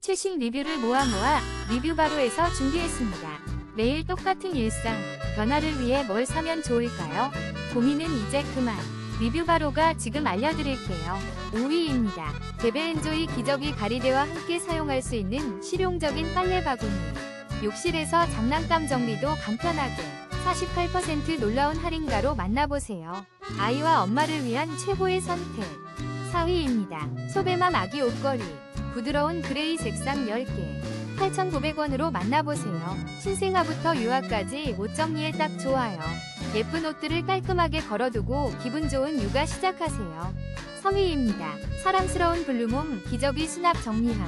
최신 리뷰를 모아 모아 리뷰바로에서 준비했습니다. 매일 똑같은 일상, 변화를 위해 뭘 사면 좋을까요? 고민은 이제 그만. 리뷰바로가 지금 알려드릴게요. 5위입니다. 베베엔조이 기저귀 가리대와 함께 사용할 수 있는 실용적인 빨래 바구니. 욕실에서 장난감 정리도 간편하게 48% 놀라운 할인가로 만나보세요. 아이와 엄마를 위한 최고의 선택. 4위입니다. 소베맘 아기 옷걸이. 부드러운 그레이 색상 10개. 8,900원으로 만나보세요. 신생아부터 유아까지 옷 정리에 딱 좋아요. 예쁜 옷들을 깔끔하게 걸어두고 기분 좋은 육아 시작하세요. 3위입니다. 사랑스러운 블루몽 기저귀 수납 정리함.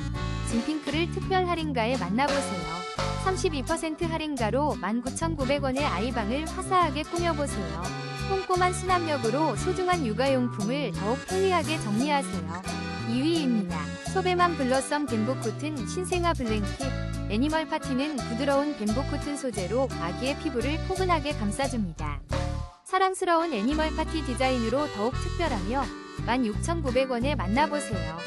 진핑크를 특별 할인가에 만나보세요. 32% 할인가로 19,900원의 아이방을 화사하게 꾸며보세요. 꼼꼼한 수납력으로 소중한 육아용품을 더욱 편리하게 정리하세요. 2위입니다. 소베만 블러썸 뱀복 코튼 신생아 블랭킷 애니멀 파티는 부드러운 뱀복 코튼 소재로 아기의 피부를 포근하게 감싸줍니다. 사랑스러운 애니멀 파티 디자인으로 더욱 특별하며 16,900원에 만나보세요.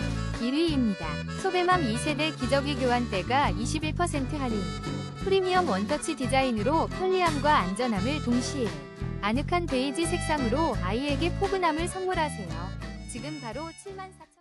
1위입니다. 소베맘 2세대 기저귀 교환대가 21% 할인. 프리미엄 원터치 디자인으로 편리함과 안전함을 동시에 아늑한 베이지 색상으로 아이에게 포근함을 선물하세요. 지금 바로 74,000원